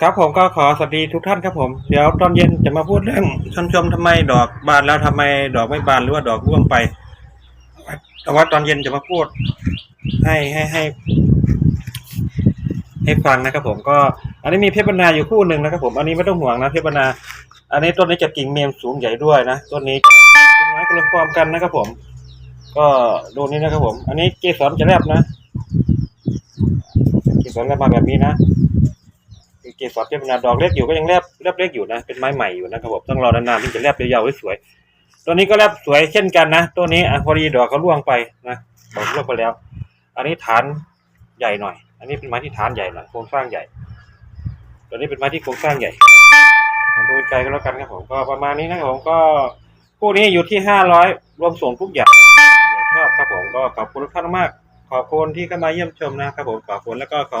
ครับผมก็ขอสวัสดีทุกท่านครับผม เดี๋ยวตอนเย็นจะมาพูดเรื่องชมชมทำไมดอกบานแล้วทำไมดอกไม่บานหรือว่าดอกร่วงไป แต่ว่าตอนเย็นจะมาพูด ให้ให้ให้ ให้ฟังนะครับผมก็ อันนี้มีเพชรบรรณาอยู่คู่หนึ่งนะครับผมอันนี้ไม่ต้องห่วงนะเพชรบรรณาอันนี้ต้นนี้จะกิ่งเมียมสูงใหญ่ด้วยนะต้นนี้ต้นไม้คนละความกันนะครับผม ก็ดูนี่นะครับผม อันนี้เกสรจะแลบนะเกสรแลบมาแบบนี้นะ เกสรเพชรบรรณาดอกเล็กอยู่ก็ยังแลบแลบเล็กอยู่นะ เป็นไม้ใหม่อยู่นะครับผมต้องรอนานๆที่จะแลบยาวๆสวยๆตัวนี้ก็แลบสวยเช่นกันนะตัวนี้อะพอดีดอกก็ร่วงไปนะดอกร่วงไปแล้ว อันนี้ฐานใหญ่หน่อย อันนี้เป็นไม้ที่ฐานใหญ่หน่อยโครงสร้างใหญ่ ตัวนี้เป็นไม้ที่โครงสร้างใหญ่ดูใจกันแล้วกันครับผมก็ประมาณนี้นะครับผมก็คู่นี้อยู่ที่ห้าร้อยรวมส่งทุกอย่างชอบครับผมก็ขอบคุณทุกท่านมาก ขอบคุณที่เข้ามาเยี่ยมชมนะครับผมขอบคุณแล้วก็ขอ